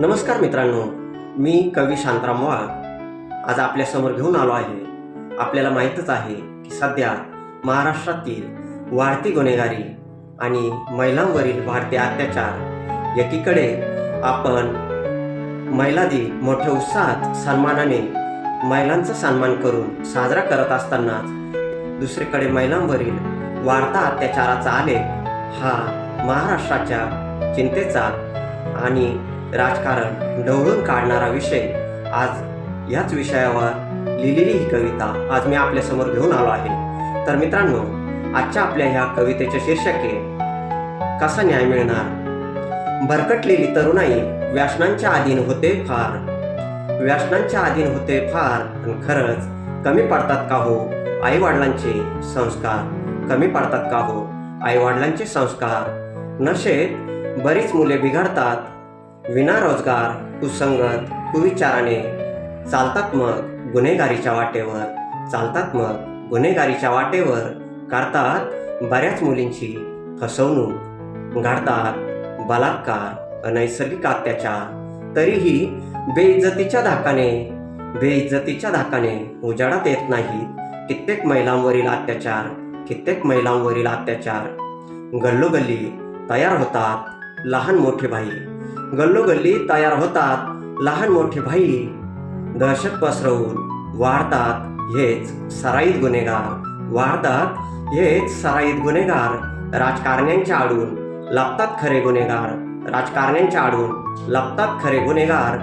नमस्कार मित्रांनो मी कवी शांतराम वाघ. आज आपल्यासमोर घेऊन आलो आहे. आपल्याला माहीतच आहे की सध्या महाराष्ट्रातील वाढती गुन्हेगारी आणि महिलांवरील वाढते अत्याचार एकीकडे आपण महिला दिन मोठ्या उत्साहात सन्मानाने महिलांचा सन्मान करून साजरा करत असतानाच दुसरीकडे महिलांवरील वाढता अत्याचाराचा आलेख हा महाराष्ट्राच्या चिंतेचा आणि राजकारण ढवळून काढणारा विषय. आज याच विषयावर लिहिलेली ही कविता आज मी आपल्यासमोर घेऊन आलो आहे. तर मित्रांनो आजच्या आपल्या ह्या कवितेचे शीर्षक. आहे कसा न्याय मिळणार? भरकटलेली तरुणाई व्यासनांच्या अधीन होते फार. व्यासनांच्या अधीन होते फार आणि खरंच कमी पडतात का हो आईवडिलांचे संस्कार? कमी पडतात का हो आईवडिलांचे संस्कार? नशेत बरीच मुले बिघडतात विना रोजगार कुसंगत कुविचाराने चालतात मग गुन्हेगारीच्या वाटेवर चालतात मग गुन्हेगारीच्या वाटेवर करतात बऱ्याच मुलींची फसवणूक घडतात बलात्कार अनैसर्गिक अत्याचार. तरीही बेइज्जतीच्या धाकाने बेइज्जतीच्या धाकाने उजाडात येत नाहीत कित्येक महिलांवरील अत्याचार कित्येक महिलांवरील अत्याचार. गल्लोगल्ली तयार होतात लहान मोठे भाई गल्लोगल्ली तयार होतात. लहान मोठे भाई दहशत पसरवून वाढतात. हेच सराईत गुन्हेगार. वाढतात. हेच सराईत गुन्हेगार. राजकारण्यांच्या आडून लपतात खरे गुन्हेगार. राजकारण्यांच्या आडून लपतात खरे गुन्हेगार.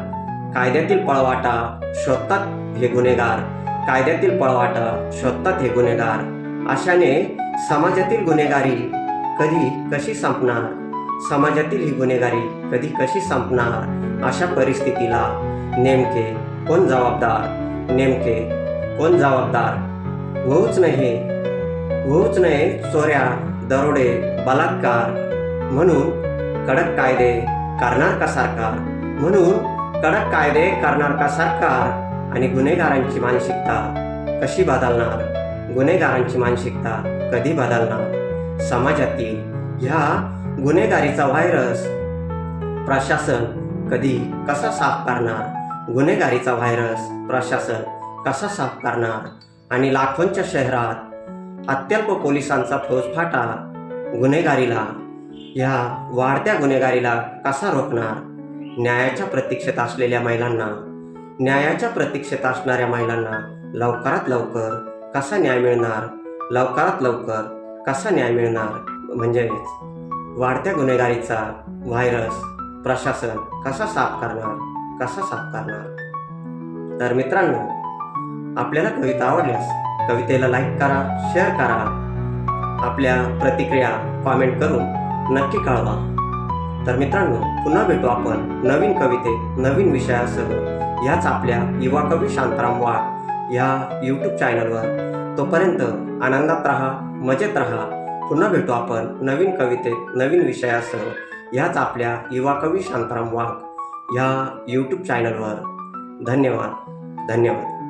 कायद्यातील पळवाटा शोधतात हे गुन्हेगार. कायद्यातील पळवाटा शोधतात हे गुन्हेगार. अशाने समाजातील गुन्हेगारी कधी कशी संपणार? समाजातील ही गुन्हेगारी कधी कशी संपणार अशा परिस्थितीला नेमके कोण जबाबदार? नेमके कोण जबाबदार? होऊच नाही होऊच नाही चोऱ्या दरोडे बलात्कार. म्हणून कडक कायदे करणार का सरकार? म्हणून कडक कायदे करणार का सरकार? आणि गुन्हेगारांची मानसिकता कशी बदलणार? गुन्हेगारांची मानसिकता कधी बदलणार? समाजातील ह्या गुन्हेगारीचा व्हायरस. प्रशासन कधी कसा साफ करणार? गुन्हेगारीचा व्हायरस प्रशासन कसा साफ करणार? आणि लाखोंच्या शहरात अत्यल्प पोलिसांचा फौजफाटा गुन्हेगारीला ह्या वाढत्या गुन्हेगारीला कसा रोखणार? न्यायाच्या प्रतीक्षेत असलेल्या महिलांना न्यायाच्या प्रतीक्षेत असणाऱ्या महिलांना लवकरात लवकर कसा न्याय मिळणार? लवकरात लवकर कसा न्याय मिळणार? म्हणजेच वाढत्या गुन्हेगारीचा व्हायरस प्रशासन कसा साफ करणार कसा साफ करणार? तर मित्रांनो आपल्याला कविता आवडल्यास कवितेला लाईक करा शेअर करा. आपल्या प्रतिक्रिया कॉमेंट करून नक्की कळवा. तर मित्रांनो पुन्हा भेटू आपण नवीन कविते नवीन विषयासह याच आपल्या युवा कवी शांताराम वाघ ह्या यूट्यूब चॅनलवर तोपर्यंत आनंदात राहा मजेत राहा. पुन्हा भेटू आपण नवीन कवितेत नवीन विषयासह ह्याच आपल्या युवा कवी शांताराम वाघ ह्या यूट्यूब चॅनलवर धन्यवाद. धन्यवाद.